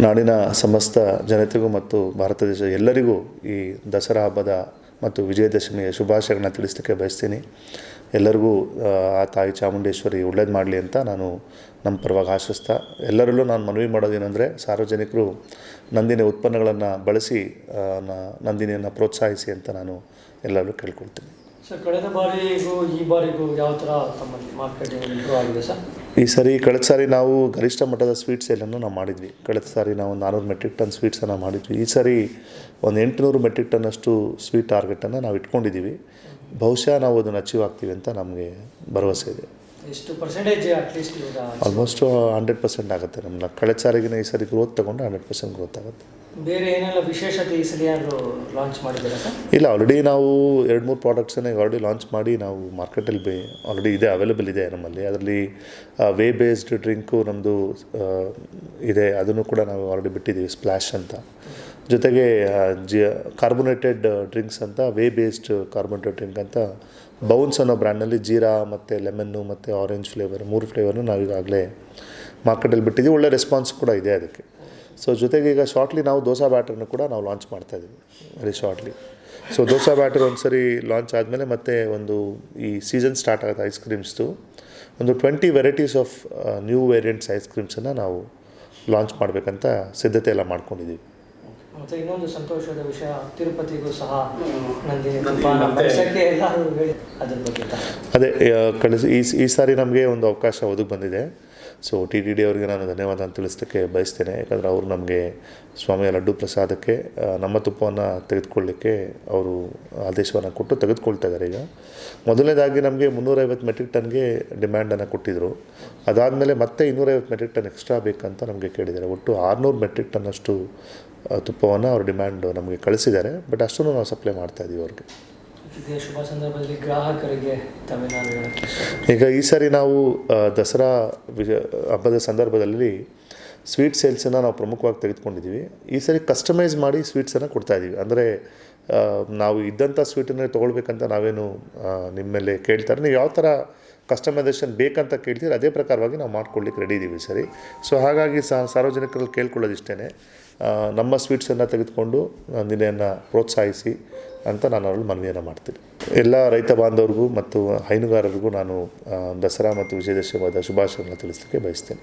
ನಾಡಿನ ಸಮಸ್ತ ಜನತೆಗೂ ಮತ್ತು ಭಾರತ ದೇಶದ ಎಲ್ಲರಿಗೂ ಈ ದಸರಾ ಹಬ್ಬದ ಮತ್ತು ವಿಜಯದಶಮಿಯ ಶುಭಾಶಯಗಳನ್ನ ತಿಳಿಸಲಿಕ್ಕೆ ಬಯಸ್ತೀನಿ. ಎಲ್ಲರಿಗೂ ಆ, ತಾಯಿ ಚಾಮುಂಡೇಶ್ವರಿ ಒಳ್ಳೇದು ಮಾಡಲಿ ಅಂತ ನಾನು ನಮ್ಮ ಪರವಾಗಿ ಆಶಿಸ್ತಾ ಎಲ್ಲರಲ್ಲೂ ನಾನು ಮನವಿ ಮಾಡೋದೇನೆಂದರೆ ಸಾರ್ವಜನಿಕರು ನಂದಿನಿ ಉತ್ಪನ್ನಗಳನ್ನು ಬಳಸಿ ನಂದಿನಿಯನ್ನು ಪ್ರೋತ್ಸಾಹಿಸಿ ಅಂತ ನಾನು ಎಲ್ಲರೂ ಕೇಳ್ಕೊಳ್ತೀನಿ. ಸರ್ ಕಳೆದ ಬಾರಿಗೂ ಈ ಬಾರಿಗೂ ಯಾವ ಥರ ಮಾರ್ಕೆಟಿಂಗ್ ಇಂಪ್ರೂವ್ ಆಗಿದೆ ಸರ್? ಈ ಸರಿ ಕಳೆದ ಸಾರಿ ನಾವು ಗರಿಷ್ಠ ಮಟ್ಟದ ಸ್ವೀಟ್ ಸೇಲನ್ನು ನಾವು ಮಾಡಿದ್ವಿ. ಕಳೆದ ಸಾರಿ ನಾವು ನಾನ್ನೂರು ಮೆಟ್ರಿಕ್ ಟನ್ ಸ್ವೀಟ್ಸನ್ನು ಮಾಡಿದ್ವಿ. ಈ ಸಾರಿ ಒಂದು ಎಂಟುನೂರು ಮೆಟ್ರಿಕ್ ಟನ್ನಷ್ಟು ಸ್ವೀಟ್ ಟಾರ್ಗೆಟನ್ನು ನಾವು ಇಟ್ಕೊಂಡಿದ್ದೀವಿ ಬಹುಶಃ ನಾವು ಅದನ್ನು ಅಚೀವ್ ಆಗ್ತೀವಿ ಅಂತ ನಮಗೆ ಭರವಸೆ ಇದೆ. ಆಲ್ಮೋಸ್ಟ್ ಹಂಡ್ರೆಡ್ ಪರ್ಸೆಂಟ್ ಆಗುತ್ತೆ ನಮ್ಮ ಕಳೆದ ಸಾರಿಗಿನ ಈ ಸಾರಿ ಗ್ರೋತ್ ತೊಗೊಂಡು ಹಂಡ್ರೆಡ್ ಪರ್ಸೆಂಟ್ ಗ್ರೋತ್ ಆಗುತ್ತೆ. ಬೇರೆ ಇಲ್ಲ ಆಲ್ರೆಡಿ ನಾವು ಎರಡು ಮೂರು ಪ್ರಾಡಕ್ಟ್ಸನ್ನು ಆಲ್ರೆಡಿ ಲಾಂಚ್ ಮಾಡಿ ನಾವು ಮಾರ್ಕೆಟಲ್ಲಿ ಬೇ ಆಲ್ರೆಡಿ ಇದೆ ಅವೈಲೇಬಲ್ ಇದೆ ನಮ್ಮಲ್ಲಿ. ಅದರಲ್ಲಿ ವೇ ಬೇಸ್ಡ್ ಡ್ರಿಂಕು ನಮ್ಮದು ಇದೆ. ಅದನ್ನು ಕೂಡ ನಾವು ಆಲ್ರೆಡಿ ಬಿಟ್ಟಿದ್ದೀವಿ ಸ್ಪ್ಲ್ಯಾಶ್ ಅಂತ. ಜೊತೆಗೆ ಜಿ ಕಾರ್ಬೊನೇಟೆಡ್ ಡ್ರಿಂಕ್ಸ್ ಅಂತ ವೇ ಬೇಸ್ಡ್ ಕಾರ್ಬೊನೇಟೆಡ್ ಡ್ರಿಂಕ್ ಅಂತ ಬೌನ್ಸ್ ಅನ್ನೋ ಬ್ರ್ಯಾಂಡ್ನಲ್ಲಿ ಜೀರಾ ಮತ್ತು ಲೆಮನ್ನು ಮತ್ತು ಆರೆಂಜ್ ಫ್ಲೇವರ್ ಮೂರು ಫ್ಲೇವರ್ನು ನಾವು ಈಗಾಗಲೇ ಮಾರ್ಕೆಟಲ್ಲಿ ಬಿಟ್ಟಿದ್ದೀವಿ ಒಳ್ಳೆ ರೆಸ್ಪಾನ್ಸ್ ಕೂಡ ಇದೆ ಅದಕ್ಕೆ. ಸೊ ಜೊತೆಗೆ ಈಗ ಶಾರ್ಟ್ಲಿ ನಾವು ದೋಸಾ ಬ್ಯಾಟ್ರನ್ನು ಕೂಡ ನಾವು ಲಾಂಚ್ ಮಾಡ್ತಾ ಇದ್ದೀವಿ. Very shortly so dosa batter ಒಂದು ಸರಿ ಲಾಂಚ್ ಆದಮೇಲೆ ಮತ್ತೆ ಒಂದು ಈ ಸೀಸನ್ ಸ್ಟಾರ್ಟ್ ಆಗುತ್ತೆ ಐಸ್ ಕ್ರೀಮ್ಸ್ದು ಒಂದು twenty varieties of new variants ice ಕ್ರೀಮ್ಸನ್ನು ನಾವು ಲಾಂಚ್ ಮಾಡಬೇಕಂತ ಸಿದ್ಧತೆ ಎಲ್ಲ ಮಾಡ್ಕೊಂಡಿದ್ದೀವಿ. ಮತ್ತು ಇನ್ನೊಂದು ಸಂತೋಷದ ವಿಷಯ ತಿರುಪತಿಗೂ ಸಹ ಅದೇ ಕಳಿಸಿ ಈ ಈ ಸಾರಿ ನಮಗೆ ಒಂದು ಅವಕಾಶ ಒದಗಿ ಬಂದಿದೆ. ಸೊ ಟಿ ಟಿ ಡಿ ಅವರಿಗೆ ನಾನು ಧನ್ಯವಾದ ತಿಳಿಸಲಿಕ್ಕೆ ಬಯಸ್ತೇನೆ. ಯಾಕಂದರೆ ಅವರು ನಮಗೆ ಸ್ವಾಮಿಯ ಲಡ್ಡು ಪ್ರಸಾದಕ್ಕೆ ನಮ್ಮ ತುಪ್ಪವನ್ನು ತೆಗೆದುಕೊಳ್ಳಿಕ್ಕೆ ಅವರು ಆದೇಶವನ್ನು ಕೊಟ್ಟು ತೆಗೆದುಕೊಳ್ತಾ ಇದ್ದಾರೆ ಈಗ. ಮೊದಲನೇದಾಗಿ ನಮಗೆ ಮುನ್ನೂರೈವತ್ತು ಮೆಟ್ರಿಕ್ ಟನ್ಗೆ ಡಿಮ್ಯಾಂಡನ್ನು ಕೊಟ್ಟಿದ್ದರು ಅದಾದಮೇಲೆ ಮತ್ತೆ ಇನ್ನೂರೈವತ್ತು ಮೆಟ್ರಿಕ್ ಟನ್ ಎಕ್ಸ್ಟ್ರಾ ಬೇಕಂತ ನಮಗೆ ಕೇಳಿದ್ದಾರೆ. ಒಟ್ಟು ಆರುನೂರು ಮೆಟ್ರಿಕ್ ಟನ್ನಷ್ಟು ತುಪ್ಪವನ್ನು ಅವ್ರ ಡಿಮ್ಯಾಂಡ್ ನಮಗೆ ಕಳಿಸಿದ್ದಾರೆ. ಬಟ್ ಅಷ್ಟನ್ನು ನಾವು ಸಪ್ಲೈ ಮಾಡ್ತಾ ಇದ್ದೀವಿ ಅವ್ರಿಗೆ. ಇದೇ ಶುಭ ಸಂದರ್ಭದಲ್ಲಿ ಗ್ರಾಹಕರಿಗೆ ತಾವೇನಾದ್ರು ಈಗ ಈ ಸಾರಿ ನಾವು ದಸರಾ ವಿಜ ಹಬ್ಬದ ಸಂದರ್ಭದಲ್ಲಿ ಸ್ವೀಟ್ ಸೇಲ್ಸನ್ನು ನಾವು ಪ್ರಮುಖವಾಗಿ ತೆಗೆದುಕೊಂಡಿದ್ದೀವಿ. ಈ ಸಾರಿ ಕಸ್ಟಮೈಸ್ ಮಾಡಿ ಸ್ವೀಟ್ಸನ್ನು ಕೊಡ್ತಾ ಇದ್ದೀವಿ ಅಂದರೆ ನಾವು ಇದ್ದಂಥ ಸ್ವೀಟನ್ನೇ ತೊಗೊಳ್ಬೇಕಂತ ನಾವೇನು ನಿಮ್ಮಲ್ಲಿ ನಿಮ್ಮ ಮೇಲೆ ಕೇಳ್ತಾರೆ. ನೀವು ಯಾವ ಥರ ಕಸ್ಟಮೈಸೇಷನ್ ಬೇಕಂತ ಕೇಳ್ತೀರಿ ಅದೇ ಪ್ರಕಾರವಾಗಿ ನಾವು ಮಾಡ್ಕೊಳ್ಳಿಕ್ಕೆ ರೆಡಿ ಇದ್ದೀವಿ ಸರಿ. ಸೊ ಹಾಗಾಗಿ ಸಾರ್ವಜನಿಕರಲ್ಲಿ ಕೇಳ್ಕೊಳ್ಳೋದು ಕೇಳ್ಕೊಳ್ಳೋದಿಷ್ಟೇ ನಮ್ಮ ಸ್ವೀಟ್ಸನ್ನು ತೆಗೆದುಕೊಂಡು ನಿನ್ನೆಯನ್ನು ಪ್ರೋತ್ಸಾಹಿಸಿ ಅಂತ ನಾನು ಅವರಲ್ಲಿ ಮನವಿಯನ್ನು ಮಾಡ್ತೀನಿ. ಎಲ್ಲ ರೈತ ಬಾಂಧವರಿಗೂ ಮತ್ತು ಹೈನುಗಾರರಿಗೂ ನಾನು ದಸರಾ ಮತ್ತು ವಿಜಯದಶಮಿ ಹಬ್ಬದ ಶುಭಾಶಯಗಳನ್ನು ತಿಳಿಸಲಿಕ್ಕೆ ಬಯಸ್ತೇನೆ.